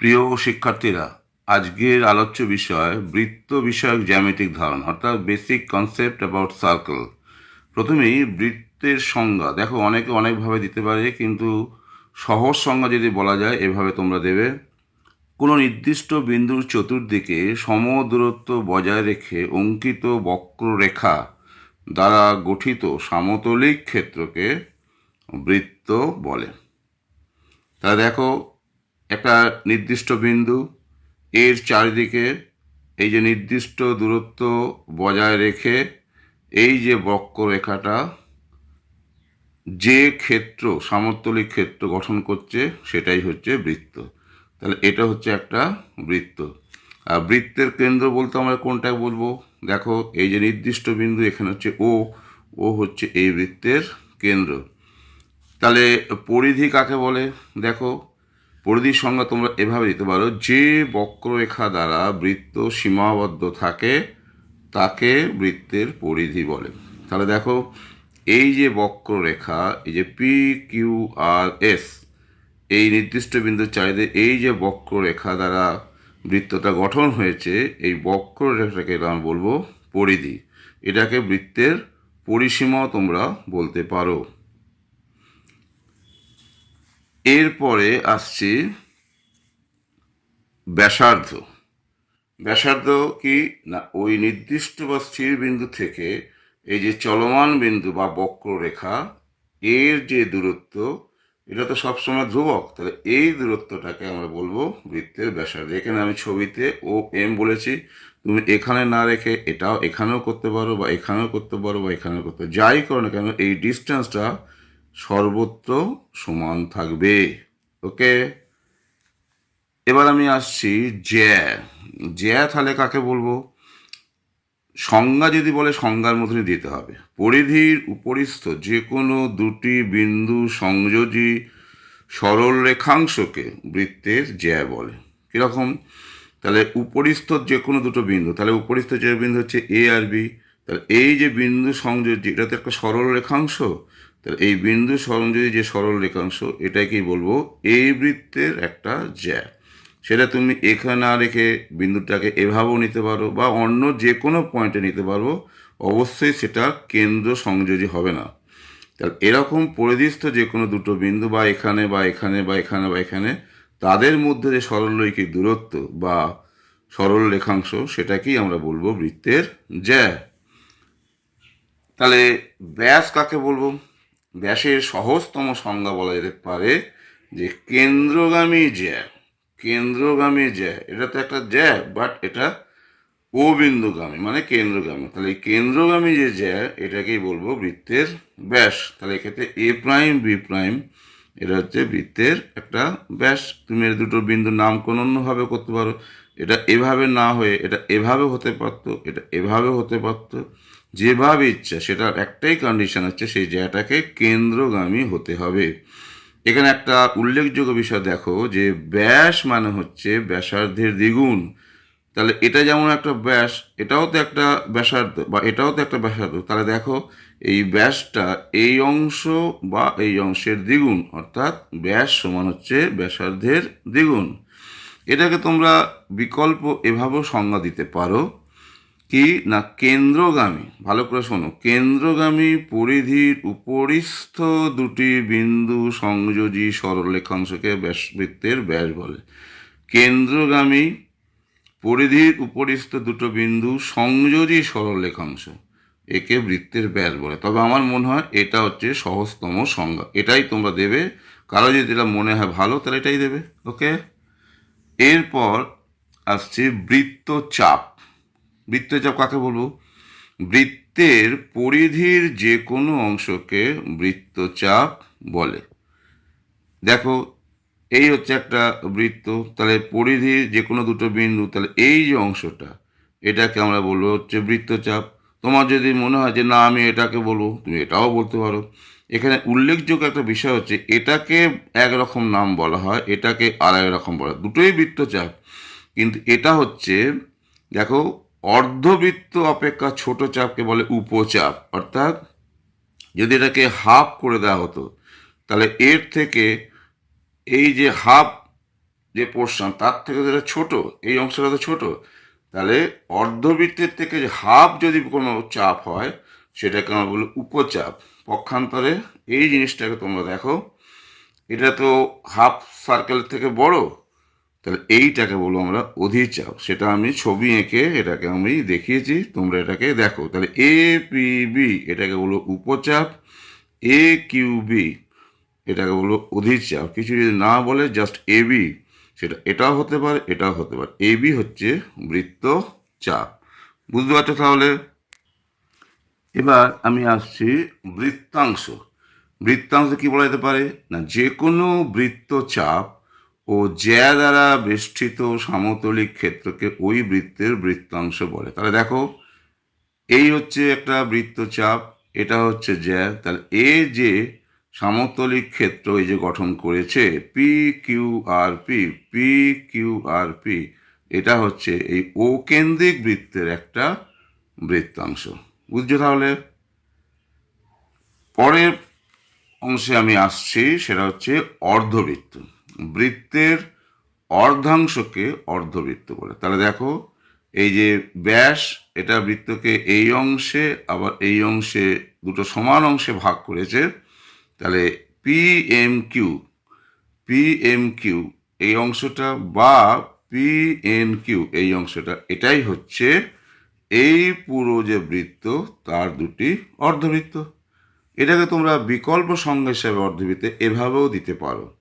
প্রিয় শিক্ষার্থীরা, আজকের আলোচ্য বিষয় বৃত্ত বিষয়ক জ্যামিতিক ধারণা, অর্থাৎ বেসিক কনসেপ্ট অ্যাবাউট সার্কেল প্রথমেই বৃত্তের সংজ্ঞা। দেখো, অনেকে অনেকভাবে দিতে পারে, কিন্তু সহজ সংজ্ঞা যদি বলা যায়, এভাবে তোমরা দেবে। কোনো নির্দিষ্ট বিন্দুর চতুর্দিকে সম দূরত্ব বজায় রেখে অঙ্কিত বক্ররেখা দ্বারা গঠিত সামতলিক ক্ষেত্রকে বৃত্ত বলে। তা দেখো একটা নির্দিষ্ট বিন্দু, এর চারিদিকে এই যে নির্দিষ্ট দূরত্ব বজায় রেখে এই যে বক্ররেখাটা যে ক্ষেত্র সামর্থলিক ক্ষেত্র গঠন করছে সেটাই হচ্ছে বৃত্ত। তাহলে এটা হচ্ছে একটা বৃত্ত। আর বৃত্তের কেন্দ্র বলতে আমরা কোনটা বলব? দেখো, এই যে নির্দিষ্ট বিন্দু এখানে হচ্ছে ও ও হচ্ছে এই বৃত্তের কেন্দ্র। তাহলে পরিধি কাকে বলে? দেখো পরিধির সংজ্ঞা তোমরা এভাবে দিতে পারো, যে বক্ররেখা দ্বারা বৃত্ত সীমাবদ্ধ থাকে, তাকে বৃত্তের পরিধি বলে। তাহলে দেখো, এই যে বক্ররেখা, এই যে পি কিউ আর এস এই নির্দিষ্ট বিন্দুর চারিদে এই যে বক্ররেখা দ্বারা বৃত্তটা গঠন হয়েছে, এই বক্ররেখাটাকে আমরা বলব পরিধি। এটাকে বৃত্তের পরিসীমাও তোমরা বলতে পারো। এরপরে আসছি ব্যাসার্ধ। ব্যাসার্ধ কি? না, ওই নির্দিষ্ট বা স্থির বিন্দু থেকে এই যে চলমান বিন্দু বা বক্ররেখা, এর যে দূরত্ব, এটা তো সবসময় ধ্রুবক। তাহলে এই দূরত্বটাকে আমরা বলব বৃত্তের ব্যাসার্ধ। এখানে আমি ছবিতে ও, এম বলেছি। তুমি এখানে না রেখে এটাও এখানেও করতে পারো বা এখানেও করতে পারো বা এখানেও করতে যাই করো না কেন, এই ডিস্টেন্সটা সর্বত্র সমান থাকবে। ওকে? এবার আমি আসছি জ্যা। জ্যা তাহলে কাকে বলব? সংজ্ঞা যদি বলে, সংজ্ঞার মধ্যে দিতে হবে। পরিধির উপরিস্থ যে কোনো দুটি বিন্দু সংযোজী সরল রেখাংশকে বৃত্তের জ্যা বলে। কীরকম? তাহলে উপরিস্থ যে কোনো দুটো বিন্দু, তাহলে উপরিস্থ যে বিন্দু হচ্ছে এ আর বি তাহলে এই যে বিন্দু সংযোজী এটা তো একটা সরল রেখাংশ তাহলে এই বিন্দু সংযোজী যে সরল রেখাংশ, এটাকেই বলব এই বৃত্তের একটা জ্যা। সেটা তুমি এখানে না রেখে বিন্দুটাকে এভাবেও নিতে পারো বা অন্য যে কোনো পয়েন্টে নিতে পারো, অবশ্যই সেটা কেন্দ্র সংযোজী হবে না। তাহলে এরকম পরিদিষ্ট যে কোনো দুটো বিন্দু বা এখানে বা এখানে বা এখানে বা এখানে, তাদের মধ্যে যে সরলরৈখিক দূরত্ব বা সরল রেখাংশ, সেটাকেই আমরা বলব বৃত্তের জ্যা। তাহলে ব্যাস কাকে বলব? ব্যাসের সহজতম সংজ্ঞা বলা যেতে পারে যে কেন্দ্রগামী জ্যা কেন্দ্রগামী জ্যা। এটা তো একটা জ্যা বাট এটা ও বিন্দুগামী মানে কেন্দ্রগামী। তাহলে এই কেন্দ্রগামী যে জ্যা, এটাকেই বলব বৃত্তের ব্যাস। তাহলে এক্ষেত্রে এ প্রাইম, বি প্রাইম, এটা হচ্ছে বৃত্তের একটা ব্যাস। তুমি এর দুটো বিন্দুর নাম কোন অন্যভাবে করতে পারো। এটা এভাবে না হয়ে, এটা এভাবে হতে পারতো, এটা এভাবে হতে পারতো। যেভাবে ইচ্ছা, সেটার একটাই কন্ডিশন হচ্ছে সেই জায়গাটাকে কেন্দ্রগামী হতে হবে। এখানে একটা উল্লেখযোগ্য বিষয় দেখো যে ব্যাস মানে হচ্ছে ব্যাসার্ধের দ্বিগুণ। তাহলে এটা যেমন একটা ব্যাস, এটাও তো একটা ব্যাসার্ধ বা এটাও তো একটা ব্যাসার্ধ। তাহলে দেখো এই ব্যাসটা এই অংশ বা এই অংশের দ্বিগুণ, অর্থাৎ ব্যাস সমান হচ্ছে ব্যাসার্ধের দ্বিগুণ। এটাকে তোমরা বিকল্প এভাবেও সংজ্ঞা দিতে পারো। কি? না, কেন্দ্রগামী। ভালো করে শোনো। কেন্দ্রগামী পরিধির উপরিস্থ দুটি বিন্দু সংযোজী সরলরেখাংশকে ব্যাসবৃত্তের ব্যাস বলে। কেন্দ্রগামী পরিধির উপরিস্থ দুটো বিন্দু সংযোজী সরলরেখাংশ, একে বৃত্তের ব্যাস বলে। তবে আমার মনে হয় এটা হচ্ছে সহজতম সংজ্ঞা। এটাই তোমরা দেবে। কারও যদি এটা মনে হয় ভালো, তাহলে এটাই দেবে। ওকে? এরপর আসছে বৃত্তচাপ। বৃত্তচাপ কাকে বলব? বৃত্তের পরিধির যে কোনো অংশকে বৃত্তচাপ বলে। দেখো, এই হচ্ছে একটা বৃত্ত, তাহলে পরিধির যে কোনো দুটো বিন্দু, তাহলে এই যে অংশটা, এটাকে আমরা বলব হচ্ছে বৃত্তচাপ। তোমার যদি মনে হয় যে না, আমি এটাকে বলব, তুমি এটাও বলতে পারো। এখানে উল্লেখযোগ্য একটা বিষয় হচ্ছে, এটাকে একরকম নাম বলা হয়, এটাকে আর এক রকম বলা দুটোই বৃত্তচাপ। কিন্তু এটা হচ্ছে, দেখো অর্ধবৃত্ত অপেক্ষা ছোট চাপকে বলে উপচাপ। অর্থাৎ যদি এটাকে হাফ করে দেওয়া হতো, তাহলে এর থেকে এই যে হাফ যে পোর্শন তার থেকে যেটা ছোট, এই অংশটা তো ছোট, তাহলে অর্ধবৃত্তের থেকে যে হাফ যদি কোনো চাপ হয়, সেটাকে আমরা বলি উপচাপ। পক্ষান্তরে এই জিনিসটাকে তোমরা দেখো, এটা তো হাফ সার্কেল থেকে বড় তাহলে এইটাকে বলব আমরা অধিচাপ সেটা আমি ছবি এঁকে এটাকে আমি দেখিয়েছি, তোমরা এটাকে দেখো। তাহলে এ পি বি এটাকে বলব উপচাপ এ কিউ বি এটাকে বলব অধিচাপ কিছু যদি না বলে জাস্ট এ বি, সেটা এটাও হতে পারে, এটাও হতে পারে। এ বি হচ্ছে বৃত্ত চাপ বুঝতে পারছ তাহলে? এবার আমি আসছি বৃত্তাংশ। বৃত্তাংশ কি বলা যেতে পারে? না যে কোনো বৃত্তচাপ ও জ্যা দ্বারা বেষ্টিত সমতলিক ক্ষেত্রকে ওই বৃত্তের বৃত্তাংশ বলে। তাহলে দেখো, এই হচ্ছে একটা বৃত্তচাপ, এটা হচ্ছে জ্যা। তাহলে এ যে সমতলিক ক্ষেত্র এই যে গঠন করেছে P Q R P P Q R P এটা হচ্ছে এই ও কেন্দ্রিক বৃত্তের একটা বৃত্তাংশ। বুঝছ তাহলে? পরের অংশে আমি আসছি, সেটা হচ্ছে অর্ধবৃত্ত। বৃত্তের অর্ধাংশকে অর্ধবৃত্ত বলে তাহলে দেখো, এই যে ব্যাস, এটা বৃত্তকে এই অংশে, আবার এই অংশে দুটো সমান অংশে ভাগ করেছে। তাহলে P M Q P M Q এই অংশটা বা পি এন কিউ এই অংশটা, এটাই হচ্ছে এই পুরো যে বৃত্ত, তার দুটি অর্ধবৃত্ত। এটাকে তোমরা বিকল্প সংজ্ঞা হিসাবে অর্ধবৃত্তে এভাবেও দিতে পারো।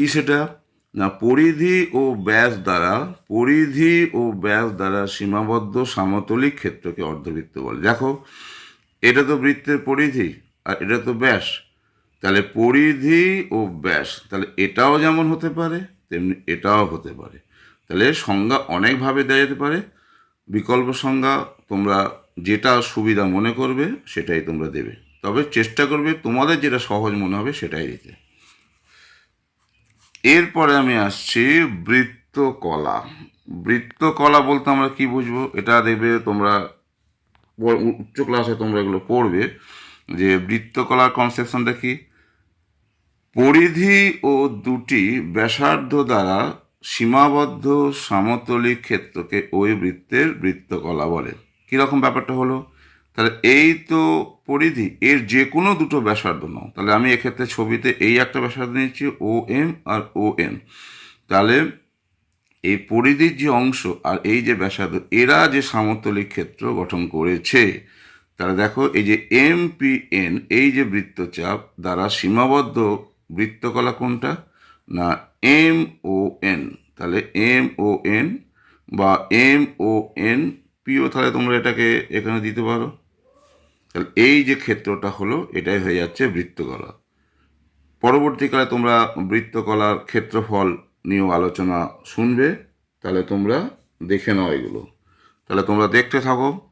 কি সেটা? না, পরিধি ও ব্যাস দ্বারা, পরিধি ও ব্যাস দ্বারা সীমাবদ্ধ সামতলিক ক্ষেত্রকে অর্ধবৃত্ত বলে। দেখো, এটা তো বৃত্তের পরিধি আর এটা তো ব্যাস। তাহলে পরিধি ও ব্যাস, তাহলে এটাও যেমন হতে পারে, তেমনি এটাও হতে পারে। তাহলে সংজ্ঞা অনেকভাবে দেওয়া যেতে পারে। বিকল্প সংজ্ঞা তোমরা যেটা সুবিধা মনে করবে সেটাই তোমরা দেবে। তবে চেষ্টা করবে তোমাদের যেটা সহজ মনে হবে সেটাই দিতে। এরপরে আমি আসছি বৃত্তকলা। বৃত্তকলা বলতে আমরা কি বুঝব? এটা দেখবে তোমরা উচ্চ ক্লাসে তোমরা এগুলো পড়বে যে বৃত্তকলার কনসেপশনটা কি? পরিধি ও দুটি ব্যাসার্ধ দ্বারা সীমাবদ্ধ সমতলিক ক্ষেত্রকে ওই বৃত্তের বৃত্তকলা বলে। কীরকম ব্যাপারটা হলো? তাহলে এই তো পরিধি, এর যে কোনো দুটো ব্যাসার্ধ নাও। তাহলে আমি এক্ষেত্রে ছবিতে এই একটা ব্যাসার্ধ নিচ্ছি ও এম আর ও এন তাহলে এই পরিধির যে অংশ আর এই যে ব্যাসার্ধ, এরা যে সামতলিক ক্ষেত্র গঠন করেছে, তাহলে দেখো এই যে এম পি এন এই যে বৃত্তচাপ দ্বারা সীমাবদ্ধ বৃত্তকলা কোনটা? না এম ও এন তাহলে এম ও এন বা M O N P O তাহলে তোমরা এটাকে এখানে দিতে পারো। তাহলে এই যে ক্ষেত্রটা হলো, এটাই হয়ে যাচ্ছে বৃত্তকলা। পরবর্তীকালে তোমরা বৃত্তকলার ক্ষেত্রফল নিয়েও আলোচনা শুনবে। তাহলে তোমরা দেখে নাও এগুলো। তাহলে তোমরা দেখতে থাকো।